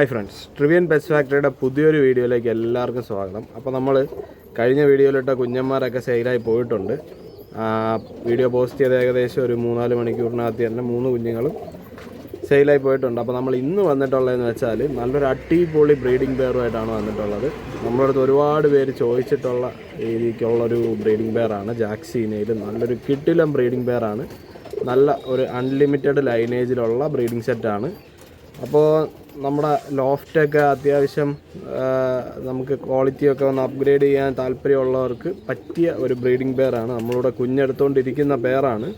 Hi friends ട്രിവിയൻ best ഫാക്ടറിയുടെ പുതിയൊരു വീഡിയോയിലേക്ക് എല്ലാവർക്കും സ്വാഗതം. അപ്പോൾ നമ്മൾ കഴിഞ്ഞ വീഡിയോയിലിട്ട കുഞ്ഞന്മാരൊക്കെ സെയിലായി പോയിട്ടുണ്ട്. വീഡിയോ പോസ്റ്റ് ചെയ്ത് ഏകദേശം ഒരു മൂന്നാൽ മണിക്കൂറിനകത്ത് തന്നെ മൂന്ന് കുഞ്ഞുങ്ങളും സെയിലായി പോയിട്ടുണ്ട്. അപ്പോൾ നമ്മൾ ഇന്ന് വന്നിട്ടുള്ളതെന്ന് വെച്ചാൽ നല്ലൊരു അടിപൊളി ബ്രീഡിംഗ് പെയറുമായിട്ടാണ് വന്നിട്ടുള്ളത്. നമ്മുടെ അടുത്ത് ഒരുപാട് പേര് ചോദിച്ചിട്ടുള്ള രീതിക്കുള്ളൊരു ബ്രീഡിംഗ് പെയറാണ് ജാക്സീനയിൽ നല്ലൊരു കിട്ടിലം ബ്രീഡിംഗ് പെയറാണ് നല്ല ഒരു അൺലിമിറ്റഡ് ലൈനേജിലുള്ള ബ്രീഡിംഗ് സെറ്റാണ് അപ്പോൾ നമ്മുടെ ലോഫ്റ്റൊക്കെ അത്യാവശ്യം നമുക്ക് ക്വാളിറ്റിയൊക്കെ ഒന്ന് അപ്ഗ്രേഡ് ചെയ്യാൻ താല്പര്യമുള്ളവർക്ക് പറ്റിയ ഒരു ബ്രീഡിംഗ് പെയറാണ് നമ്മളിവിടെ കുഞ്ഞെടുത്തുകൊണ്ടിരിക്കുന്ന പെയറാണ്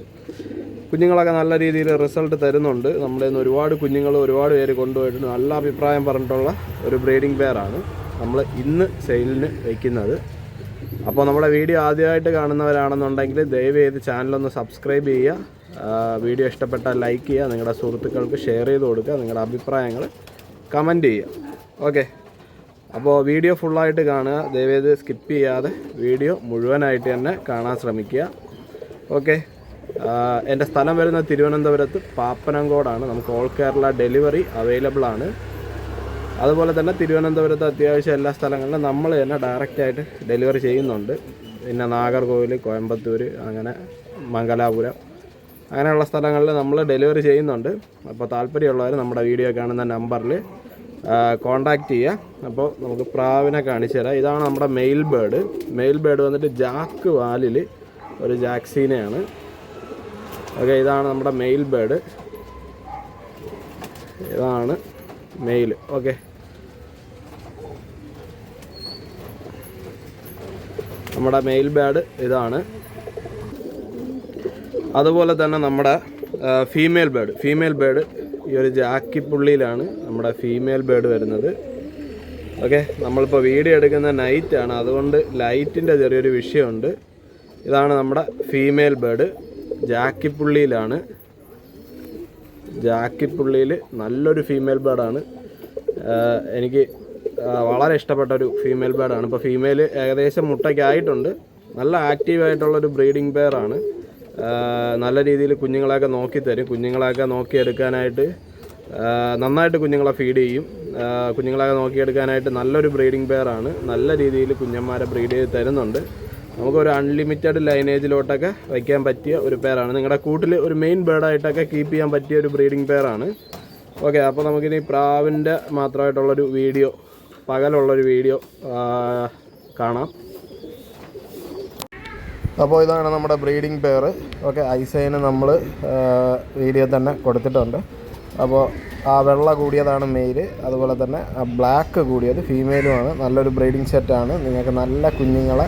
കുഞ്ഞുങ്ങളൊക്കെ നല്ല രീതിയിൽ റിസൾട്ട് തരുന്നുണ്ട്. നമ്മുടെ നിന്ന് ഒരുപാട് കുഞ്ഞുങ്ങൾ ഒരുപാട് പേര് കൊണ്ടുപോയിട്ടുണ്ട്. നല്ല അഭിപ്രായം പറഞ്ഞിട്ടുള്ള ഒരു ബ്രീഡിംഗ് പെയറാണ് നമ്മൾ ഇന്ന് സെയിലിന് വയ്ക്കുന്നത് അപ്പോൾ നമ്മുടെ വീഡിയോ ആദ്യമായിട്ട് കാണുന്നവരാണെന്നുണ്ടെങ്കിൽ ദയവ് ചെയ്ത് ചാനലൊന്ന് സബ്സ്ക്രൈബ് ചെയ്യുക. വീഡിയോ ഇഷ്ടപ്പെട്ടാൽ ലൈക്ക് ചെയ്യുക നിങ്ങളുടെ സുഹൃത്തുക്കൾക്ക് ഷെയർ ചെയ്ത് കൊടുക്കുക നിങ്ങളുടെ അഭിപ്രായങ്ങൾ കമന്റ് ചെയ്യുക. ഓക്കെ. അപ്പോൾ വീഡിയോ ഫുള്ളായിട്ട് കാണുക ദയവേത് സ്കിപ്പ് ചെയ്യാതെ വീഡിയോ മുഴുവനായിട്ട് തന്നെ കാണാൻ ശ്രമിക്കുക. ഓക്കെ. എന്റെ സ്ഥലം വരുന്ന തിരുവനന്തപുരത്ത് പാപ്പനംകോടാണ്. നമുക്ക് ഓൾ കേരള ഡെലിവറി അവൈലബിൾ ആണ്. അതുപോലെ തന്നെ തിരുവനന്തപുരത്ത് അത്യാവശ്യം എല്ലാ സ്ഥലങ്ങളിലും നമ്മൾ തന്നെ ഡയറക്റ്റായിട്ട് ഡെലിവറി ചെയ്യുന്നുണ്ട്. പിന്നെ നാഗർകോവിൽ കോയമ്പത്തൂർ അങ്ങനെ മംഗലാപുരം. അങ്ങനെയുള്ള സ്ഥലങ്ങളിൽ നമ്മൾ ഡെലിവറി ചെയ്യുന്നുണ്ട്. അപ്പോൾ താല്പര്യമുള്ളവർ നമ്മുടെ വീഡിയോ കാണുന്ന നമ്പറിൽ കോണ്ടാക്ട് ചെയ്യുക. അപ്പോൾ നമുക്ക് പ്രാവിനെ കാണിച്ചു തരാം. ഇതാണ് നമ്മുടെ മെയിൽ ബേർഡ്. മെയിൽ ബേർഡ് വന്നിട്ട് ജാക്ക് വാലിൽ ഒരു ജാക്സീനയാണ്. ഓക്കെ ഇതാണ് നമ്മുടെ മെയിൽ ബേർഡ്. ഇതാണ് മെയിൽ. ഓക്കെ. നമ്മുടെ മെയിൽ ബേഡ് ഇതാണ്. അതുപോലെ തന്നെ നമ്മുടെ ഫീമെയിൽ ബേഡ് ഫീമെയിൽ ബേഡ് ഈ ഒരു ജാക്കിപ്പുള്ളിയിലാണ് നമ്മുടെ ഫീമെയിൽ ബേഡ് വരുന്നത്. ഓക്കെ നമ്മളിപ്പോൾ വീഡിയോ എടുക്കുന്ന നൈറ്റ് ആണ്. അതുകൊണ്ട് ലൈറ്റിന്റെ ചെറിയൊരു വിഷയമുണ്ട്. ഇതാണ് നമ്മുടെ ഫീമെയിൽ ബേഡ് ജാക്കിപ്പുള്ളിയിലാണ്. ജാക്കിപ്പുള്ളിയിൽ നല്ലൊരു ഫീമെയിൽ ബേഡാണ് എനിക്ക് വളരെ ഇഷ്ടപ്പെട്ട ഒരു ഫീമെയിൽ ബേഡാണ് ഇപ്പോൾ ഫീമെയിൽ ഏകദേശം മുട്ടയ്ക്കായിട്ടുണ്ട്. നല്ല ആക്റ്റീവായിട്ടുള്ളൊരു ബ്രീഡിംഗ് പെയറാണ് നല്ല രീതിയിൽ കുഞ്ഞുങ്ങളെയൊക്കെ നോക്കി തരും. കുഞ്ഞുങ്ങളെയൊക്കെ നോക്കിയെടുക്കാനായിട്ട് നന്നായിട്ട് കുഞ്ഞുങ്ങളെ ഫീഡ് ചെയ്യും. കുഞ്ഞുങ്ങളെയൊക്കെ നോക്കിയെടുക്കാനായിട്ട് നല്ലൊരു ബ്രീഡിംഗ് പെയറാണ് നല്ല രീതിയിൽ കുഞ്ഞന്മാരെ ബ്രീഡ് ചെയ്ത് തരുന്നുണ്ട്. നമുക്കൊരു അൺലിമിറ്റഡ് ലൈനേജിലോട്ടൊക്കെ വയ്ക്കാൻ പറ്റിയ ഒരു പെയറാണ് നിങ്ങളുടെ കൂട്ടിൽ ഒരു മെയിൻ ബേർഡായിട്ടൊക്കെ കീപ്പ് ചെയ്യാൻ പറ്റിയ ഒരു ബ്രീഡിംഗ് പെയറാണ് ഓക്കെ അപ്പോൾ നമുക്കിനി പ്രാവിന്റെ മാത്രമായിട്ടുള്ളൊരു വീഡിയോ പകലുള്ളൊരു വീഡിയോ കാണാം. അപ്പോൾ ഇതാണ് നമ്മുടെ ബ്രീഡിംഗ് പെയർ ഓക്കെ ഐസൈന് നമ്മൾ വീഡിയോ തന്നെ കൊടുത്തിട്ടുണ്ട്. അപ്പോൾ ആ വെള്ള കൂടിയതാണ് മെയിൽ. അതുപോലെ തന്നെ ആ ബ്ലാക്ക് കൂടിയത് ഫീമെയിലുമാണ്. നല്ലൊരു ബ്രീഡിംഗ് സെറ്റാണ്. നിങ്ങൾക്ക് നല്ല കുഞ്ഞുങ്ങളെ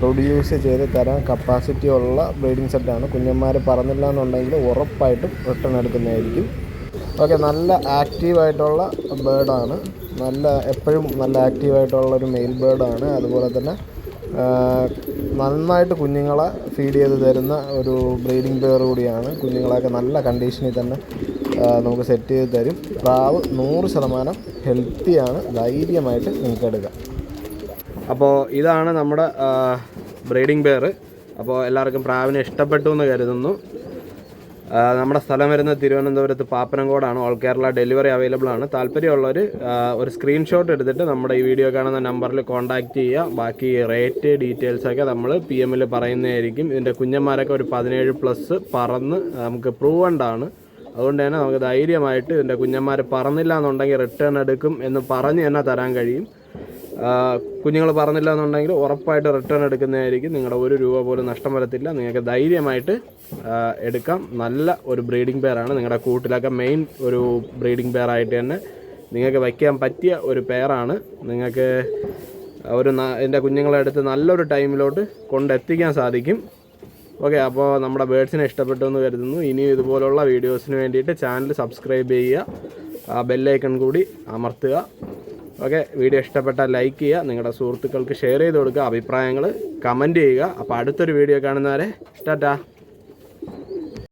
പ്രൊഡ്യൂസ് ചെയ്ത് തരാൻ കപ്പാസിറ്റി ഉള്ള ബ്രീഡിംഗ് സെറ്റാണ്. കുഞ്ഞന്മാർ പറഞ്ഞില്ല എന്നുണ്ടെങ്കിൽ ഉറപ്പായിട്ടും റിട്ടേൺ എടുക്കുന്നതായിരിക്കും. ഓക്കെ നല്ല ആക്റ്റീവായിട്ടുള്ള ബേർഡാണ്. നല്ല എപ്പോഴും നല്ല ആക്റ്റീവായിട്ടുള്ള ഒരു മെയിൽ ബേർഡാണ്. അതുപോലെ തന്നെ നന്നായിട്ട് കുഞ്ഞുങ്ങളെ ഫീഡ് ചെയ്ത് തരുന്ന ഒരു ബ്രീഡിംഗ് പെയർ കൂടിയാണ്. കുഞ്ഞുങ്ങളെയൊക്കെ നല്ല കണ്ടീഷനിൽ തന്നെ നമുക്ക് സെറ്റ് ചെയ്ത് തരും. പ്രാവ് നൂറ് ശതമാനം ഹെൽത്തിയാണ് ധൈര്യമായിട്ട് നിങ്ങൾക്ക് എടുക്കുക അപ്പോൾ ഇതാണ് നമ്മുടെ ബ്രീഡിംഗ് പെയർ അപ്പോൾ എല്ലാവർക്കും പ്രാവിനെ ഇഷ്ടപ്പെട്ടു എന്ന് കരുതുന്നു. നമ്മുടെ സ്ഥലം വരുന്നത് തിരുവനന്തപുരത്ത് പാപ്പനംകോടാണ്. ഓൾ കേരള ഡെലിവറി അവൈലബിൾ ആണ്. താല്പര്യമുള്ളവർ ഒരു സ്ക്രീൻഷോട്ട് എടുത്തിട്ട് നമ്മുടെ ഈ വീഡിയോ കാണുന്ന നമ്പറിൽ കോൺടാക്റ്റ് ചെയ്യുക. ബാക്കി റേറ്റ് ഡീറ്റെയിൽസൊക്കെ നമ്മൾ പി എമ്മിൽ പറയുന്നതായിരിക്കും. ഇതിന്റെ കുഞ്ഞന്മാരൊക്കെ ഒരു പതിനേഴ് പ്ലസ് പറന്ന് നമുക്ക് പ്രൂവണ്ടാണ് അതുകൊണ്ട് തന്നെ നമുക്ക് ധൈര്യമായിട്ട് ഇതിന്റെ കുഞ്ഞന്മാർ പറന്നില്ല എന്നുണ്ടെങ്കിൽ റിട്ടേൺ എടുക്കും എന്ന് പറഞ്ഞ് തന്നെ തരാൻ കഴിയും. കുഞ്ഞുങ്ങൾ പറഞ്ഞില്ല എന്നുണ്ടെങ്കിൽ ഉറപ്പായിട്ട് റിട്ടേൺ എടുക്കുന്നതായിരിക്കും. നിങ്ങളുടെ ഒരു രൂപ പോലും നഷ്ടം വരത്തില്ല. നിങ്ങൾക്ക് ധൈര്യമായിട്ട് എടുക്കാം. നല്ല ഒരു ബ്രീഡിംഗ് പെയറാണ് നിങ്ങളുടെ കൂട്ടിലൊക്കെ മെയിൻ ഒരു ബ്രീഡിംഗ് പെയറായിട്ട് തന്നെ നിങ്ങൾക്ക് വയ്ക്കാൻ പറ്റിയ ഒരു പെയറാണ് നിങ്ങൾക്ക് ഒരു എന്റെ കുഞ്ഞുങ്ങളെ എടുത്ത് നല്ലൊരു ടൈമിലോട്ട് കൊണ്ടെത്തിക്കാൻ സാധിക്കും. ഓക്കെ അപ്പോൾ നമ്മുടെ ബേഡ്സിനെ ഇഷ്ടപ്പെട്ടു എന്ന് കരുതുന്നു. ഇനിയും ഇതുപോലുള്ള വീഡിയോസിന് വേണ്ടിയിട്ട് ചാനൽ സബ്സ്ക്രൈബ് ചെയ്യുക. ആ ബെല്ലൈക്കൺ കൂടി അമർത്തുക. ഓക്കെ വീഡിയോ ഇഷ്ടപ്പെട്ടാൽ ലൈക്ക് ചെയ്യുക നിങ്ങളുടെ സുഹൃത്തുക്കൾക്ക് ഷെയർ ചെയ്ത് കൊടുക്കുക അഭിപ്രായങ്ങൾ കമന്റ് ചെയ്യുക. അപ്പോൾ അടുത്തൊരു വീഡിയോ കാണുന്നവരെ ടാറ്റാ.